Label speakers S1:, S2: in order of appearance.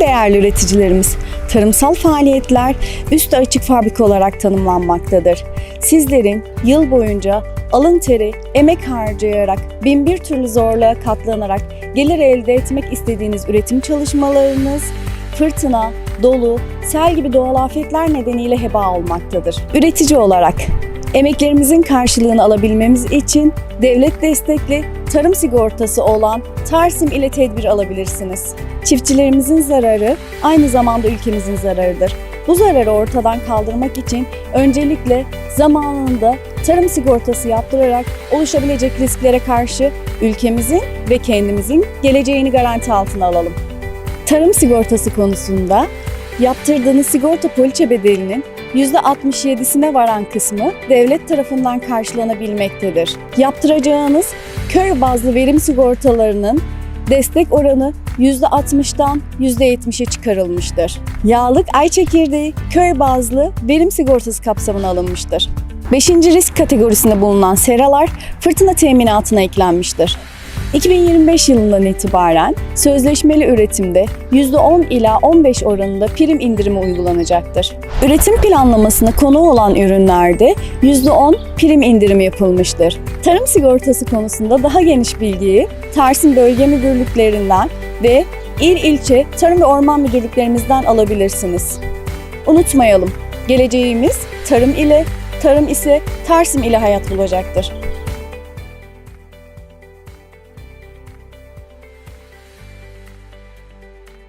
S1: değerli üreticilerimiz, tarımsal faaliyetler üstü açık fabrika olarak tanımlanmaktadır. Sizlerin yıl boyunca alın teri, emek harcayarak, bin bir türlü zorluğa katlanarak gelir elde etmek istediğiniz üretim çalışmalarınız, fırtına, dolu, sel gibi doğal afetler nedeniyle heba olmaktadır. Üretici olarak emeklerimizin karşılığını alabilmemiz için devlet destekli tarım sigortası olan Tarsim ile tedbir alabilirsiniz. Çiftçilerimizin zararı aynı zamanda ülkemizin zararıdır. Bu zararı ortadan kaldırmak için öncelikle zamanında tarım sigortası yaptırarak oluşabilecek risklere karşı ülkemizin ve kendimizin geleceğini garanti altına alalım. Tarım sigortası konusunda yaptırdığınız sigorta poliçe bedelinin %67'sine varan kısmı devlet tarafından karşılanabilmektedir. Yaptıracağınız köy bazlı verim sigortalarının destek oranı %60'dan %70'e çıkarılmıştır. Yağlık ay çekirdeği köy bazlı verim sigortası kapsamına alınmıştır. 5. risk kategorisinde bulunan seralar fırtına teminatına eklenmiştir. 2025 yılından itibaren sözleşmeli üretimde %10 ila 15 oranında prim indirimi uygulanacaktır. Üretim planlamasına konu olan ürünlerde %10 prim indirimi yapılmıştır. Tarım sigortası konusunda daha geniş bilgiyi Tarsim Bölge Müdürlüklerinden ve il ilçe Tarım ve Orman Müdürlüklerimizden alabilirsiniz. Unutmayalım, geleceğimiz tarım ile, tarım ise Tarsim ile hayat bulacaktır.